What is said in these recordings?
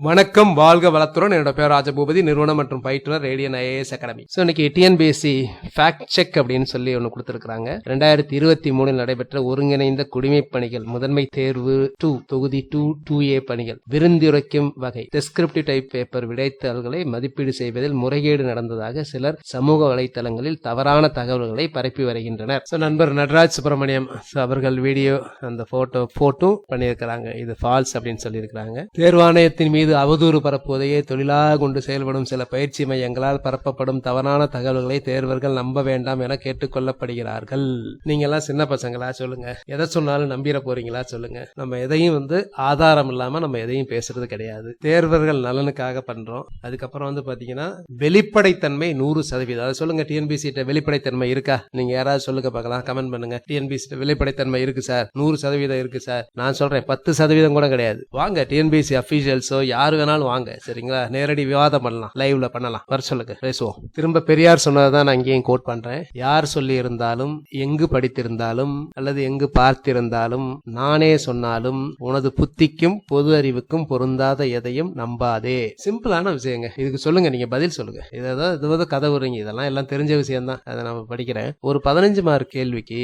வணக்கம் வாழ்க வளத்துடன். என்னோட பேர் ராஜபூபதி நிறுவனம் மற்றும் பயிற்றுனர் ரேடியன் ஐஏஎஸ் அகாடமி. ஸோ இன்னைக்கு டிஎன்பிஎஸ்சி ஃபேக்ட் செக் அப்படின்னு சொல்லி ஒன்று கொடுத்துருக்காங்க ரெண்டாயிரத்தி இருபத்தி மூணில் நடைபெற்ற ஒருங்கிணைந்த குடிமைப் பணிகள் முதன்மை தேர்வு டூ தொகுதி டூ டூ ஏ பணிகள் விருந்துரைக்கும் வகை டெஸ்கிரிப்டிவ் டைப் பேப்பர் விடைத்தாள்களை மதிப்பீடு செய்வதில் முறைகேடு நடந்ததாக சிலர் சமூக வலைத்தளங்களில் தவறான தகவல்களை பரப்பி வருகின்றனர். ஸோ நண்பர் நடராஜ் சுப்பிரமணியம் அவர்கள் வீடியோ அந்த போட்டோ போட்டும் பண்ணியிருக்கிறாங்க. இது ஃபால்ஸ் அப்படின்னு சொல்லியிருக்கிறாங்க. தேர்வாணையத்தின் மீது அவதூறு பரப்புவதையே தொழிலாக கொண்டு செயல்படும் சில பயிற்சி மையங்களால் பரப்பப்படும் தவறான தகவல்களை தேர்வர்கள் நம்ப வேண்டாம் என கேட்டுக்கொள்ளப்படுகிறார்கள். நீங்க எல்லாம் சின்ன பசங்களா? சொல்லுங்க. எதை சொன்னாலும் நம்பிட போறீங்களா? சொல்லுங்க. நம்ம எதையும் வந்து ஆதாரம் இல்லாம நம்ம எதையும் பேசுறது கிடையாது. தேர்வர்கள் நலனுக்காக பண்றோம். அதுக்கப்புறம் வந்து பாத்தீங்கன்னா வெளிப்படைத்தன்மை நூறு சதவீதம். அதை சொல்லுங்க டிஎன்பிசி வெளிப்படைத்தன்மை இருக்கா? நீங்க யாராவது சொல்லுங்க பார்க்கலாம். கமெண்ட் பண்ணுங்க. டிஎன்பிசி வெளிப்படைத்தன்மை இருக்கு சார். நூறு சதவீதம் இருக்கு சார். நான் சொல்றேன் பத்து சதவீதம் கூட கிடையாது. வாங்க டிஎன்பிசி அபிஷியல்ஸோ யார் வேணாலும் வாங்க சரிங்களா? நேரடி விவாதம் பண்ணலாம் லைவ்ல பண்ணலாம். வர சொல்லுங்க பேசுவோம். திரும்ப பெரியார் சொன்னதான் நான் இங்கேயும் கோட் பண்றேன். யார் சொல்லி இருந்தாலும் எங்கு படித்திருந்தாலும் அல்லது எங்கு பார்த்திருந்தாலும் நானே சொன்னாலும் உனது புத்திக்கும் பொது அறிவுக்கும் பொருந்தாத எதையும் நம்பாதே. சிம்பிளான விஷயங்க. இதுக்கு சொல்லுங்க நீங்க பதில் சொல்லுங்க. இதை இது வந்து கதை உரிங்க இதெல்லாம் எல்லாம் தெரிஞ்ச விஷயம் தான் அதை நம்ம படிக்கிறேன். ஒரு பதினஞ்சு மார்க் கேள்விக்கு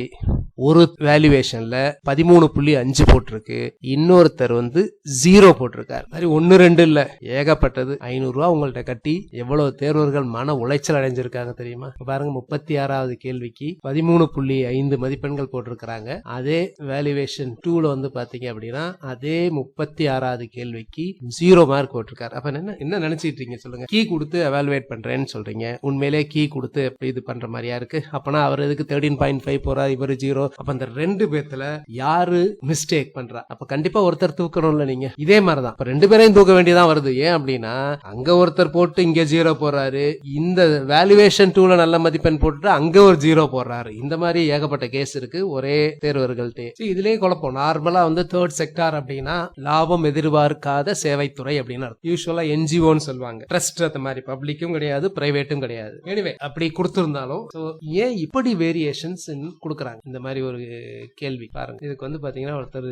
ஒரு வேல்யூவேஷன்ல பதிமூணு புள்ளி அஞ்சு போட்டிருக்கு. இன்னொருத்தர் வந்து ஜீரோ போட்டிருக்காரு. மாதிரி ஒன்னு ரெண்டு இல்ல. ஏகப்பட்டது. ஐநூறு ரூபா உங்கள்ட்ட கட்டி எவ்வளவு தேர்வர்கள் மன உளைச்சல் அடைஞ்சிருக்காங்க தெரியுமா? பாருங்க முப்பத்தி ஆறாவது கேள்விக்கு பதிமூணு புள்ளி ஐந்து மதிப்பெண்கள் போட்டிருக்கிறாங்க. அதே வேல்யூவேஷன் டூல வந்து பாத்தீங்க அப்படின்னா அதே முப்பத்தி ஆறாவது கேள்விக்கு ஜீரோ மார்க் போட்டிருக்காரு. அப்ப என்ன என்ன நினைச்சிட்டு இருக்கீங்க சொல்லுங்க? கீ கொடுத்து எவாலுவேட் பண்றேன்னு சொல்றீங்க. உண்மையிலே கீ கொடுத்து இது பண்ற மாதிரியா இருக்கு? அப்பனா அவர் எதுக்கு தேர்ட்டின் பாயிண்ட் ஃபைவ் போறா இவர் ஜீரோ அப்ப அந்த ரெண்டு பேத்துல யாரு மிஸ்டேக் பண்றா? அப்ப கண்டிப்பா ஒருத்தர் தூக்கணும்ல நீங்க. இதே மாதிரிதான். இப்ப ரெண்டு பேரையும் தூக்க வேண்டியதான் வருது. ஏன் அப்படின்னா அங்க ஒருத்தர் போட்டு இங்க ஜீரோ போடுறாரு. இந்த வேல்யூவேஷன் டூல நல்ல மதிப்பெண் போட்டுட்டு அங்க ஒரு ஜீரோ போடுறாரு. இந்த மாதிரி ஏகப்பட்ட கேஸ் இருக்கு. ஒரே தேர்வர்கள்ட்டே. இதுலயே குழப்பம். நார்மலா வந்து தேர்ட் செக்டார் அப்படின்னா லாபம் எதிர்பார்க்காத சேவைத்துறை அப்படின்னு யூஸ்வலா என்ஜிஓன்னு சொல்லுவாங்க. ட்ரஸ்ட் அந்த மாதிரி. பப்ளிக்கும் கிடையாது பிரைவேட்டும் கிடையாது. எனிவே அப்படி கொடுத்திருந்தாலும் ஏன் இப்படி வேரியேஷன்ஸ் கொடுக்குறாங்க? இந்த மாதிரி ஒரு கேள்வி. பாருங்க. இதுக்கு வந்து பாத்தீங்கன்னா ஒருத்தர்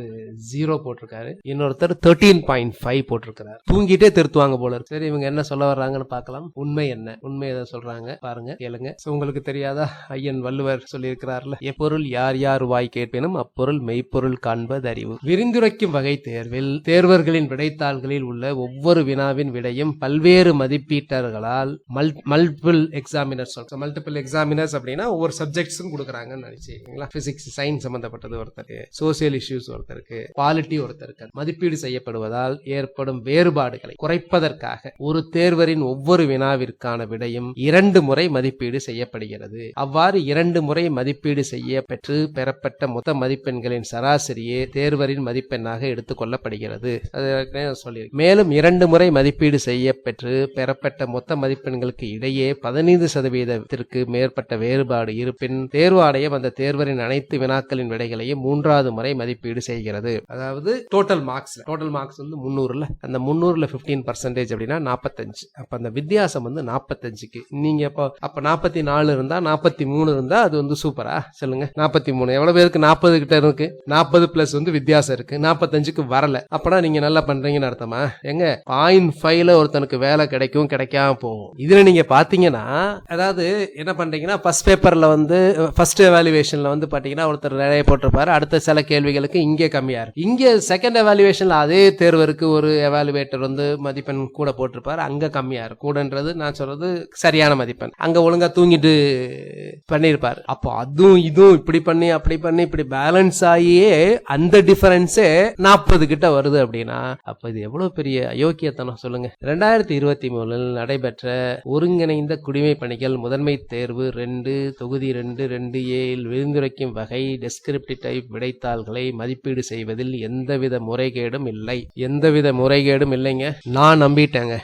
ஜீரோ போட்டிருக்காரு. இன்னொருத்தர் தேர்ட்டீன் பாயிண்ட் ஃபைவ் போட்டிருக்காரு தூங்கிட்டே திருத்துவாங்க போல இருக்கு. சரி இவங்க என்ன சொல்ல வர்றாங்கன்னு பார்க்கலாம். உண்மை என்ன? உண்மை எதை சொல்றாங்க? பாருங்க கேளுங்க. உங்களுக்கு தெரியாதா? ஐயன் வள்ளுவர் சொல்லியிருக்கிறார்ல எப்பொருள் யார் யார் வாய் கேட்பினும் அப்பொருள் மெய்ப்பொருள் காண்பது அறிவு விரிந்துரைக்கும் வகை தேர்வில் தேர்வர்களின் விடைத்தாள்களில் உள்ள ஒவ்வொரு வினாவின் விடையும் பல்வேறு மதிப்பீட்டர்களால் மல்டிபிள் எக்ஸாமினர்ஸ் மல்டிபிள் எக்ஸாமினர்ஸ் அப்படின்னா ஒவ்வொரு சப்ஜெக்ட்ஸும் கொடுக்குறாங்கன்னு நினைச்சுங்களா பிசிக்ஸ் சயின்ஸ் சம்பந்தப்பட்டது ஒருத்தருக்கு சோசியல் இஷ்யூஸ் ஒருத்தருக்கு குவாலிட்டி ஒருத்தருக்கு மதிப்பீடு செய்யப்படுவதால் ஏற்படும் வேறுபாடுகளை குறைப்பதற்காக ஒரு தேர்வரின் ஒவ்வொரு வினாவிற்கான விடையும் இரண்டு முறை மதிப்பீடு செய்யப்படுகிறது. அவ்வாறு இரண்டு முறை மதிப்பீடு செய்ய பெற்று பெறப்பட்ட மொத்த மதிப்பெண்களின் சராசரியே தேர்வரின் மதிப்பெண்ணாக எடுத்துக் கொள்ளப்படுகிறது. மேலும் இரண்டு முறை மதிப்பீடு செய்ய பெற்று பெறப்பட்ட மொத்த மதிப்பெண்களுக்கு இடையே பதினைந்து சதவீதத்திற்கு மேற்பட்ட வேறுபாடு இருப்பின் தேர்வாணையம் அந்த தேர்வரின் அனைத்து அனைத்து வினாக்களின் விடைகளையும் மூன்றாவது முறை மதிப்பீடு செய்கிறது. அதாவது டோட்டல் மார்க்ஸ் டோட்டல் மார்க்ஸ் வந்து முந்நூறுல. அந்த முந்நூறுல 15% பர்சன்டேஜ் அப்படின்னா நாற்பத்தஞ்சு அப்ப அந்த வித்தியாசம் வந்து நாற்பத்தஞ்சுக்கு நீங்க இப்போ அப்ப நாற்பத்தி நாலு இருந்தா நாற்பத்தி மூணு இருந்தா அது வந்து சூப்பரா சொல்லுங்க. நாற்பத்தி மூணு எவ்வளவு பேருக்கு நாற்பது கிட்ட இருக்கு? நாற்பது பிளஸ் வந்து வித்தியாசம் இருக்கு. நாற்பத்தஞ்சுக்கு வரல. அப்பனா நீங்க நல்லா பண்றீங்கன்னு அர்த்தமா? எங்க? பாயிண்ட் ஃபைவ்ல ஒருத்தனுக்கு வேலை கிடைக்கும் கிடைக்காம போகும். இதுல நீங்க பாத்தீங்கன்னா அதாவது என்ன பண்றீங்கன்னா ஃபர்ஸ்ட் பேப்பர்ல வந்து ஃபர்ஸ்ட் எவாலுவேஷன்ல வந்து பாத்தீங்கன்னா பார்த்தீங்கன்னா ஒருத்தர் நிறைய போட்டிருப்பாரு. அடுத்த சில கேள்விகளுக்கு இங்கே கம்மியா இருக்கு. இங்கே செகண்ட் எவாலுவேஷன்ல அதே தேர்வருக்கு ஒரு எவாலுவேட்டர் வந்து மதிப்பெண் கூட போட்டிருப்பாரு. அங்க கம்மியா இருக்கும் கூடன்றது நான் சொல்றது சரியான மதிப்பெண். அங்க ஒழுங்கா தூங்கிட்டு பண்ணியிருப்பார் அப்போ அதுவும் இதுவும் இப்படி பண்ணி அப்படி பண்ணி இப்படி பேலன்ஸ் ஆகியே அந்த டிஃபரன்ஸே நாற்பது கிட்ட வருது அப்படின்னா அப்ப இது எவ்வளவு பெரிய அயோக்கியத்தனம் சொல்லுங்க. ரெண்டாயிரத்தி இருபத்தி மூணில் நடைபெற்ற ஒருங்கிணைந்த குடிமை பணிகள் முதன்மை தேர்வு ரெண்டு தொகுதி ரெண்டு ரெண்டு ஏயில் விருந்துரைக்கும் வகை டெஸ்கிரிப்டிவ் டைப் விடைத்தாள்களை மதிப்பீடு செய்வதில் எந்தவித முறைகேடும் இல்லை. எந்தவித முறைகேடும் இல்லைங்க. நான் நம்பிட்டேங்க.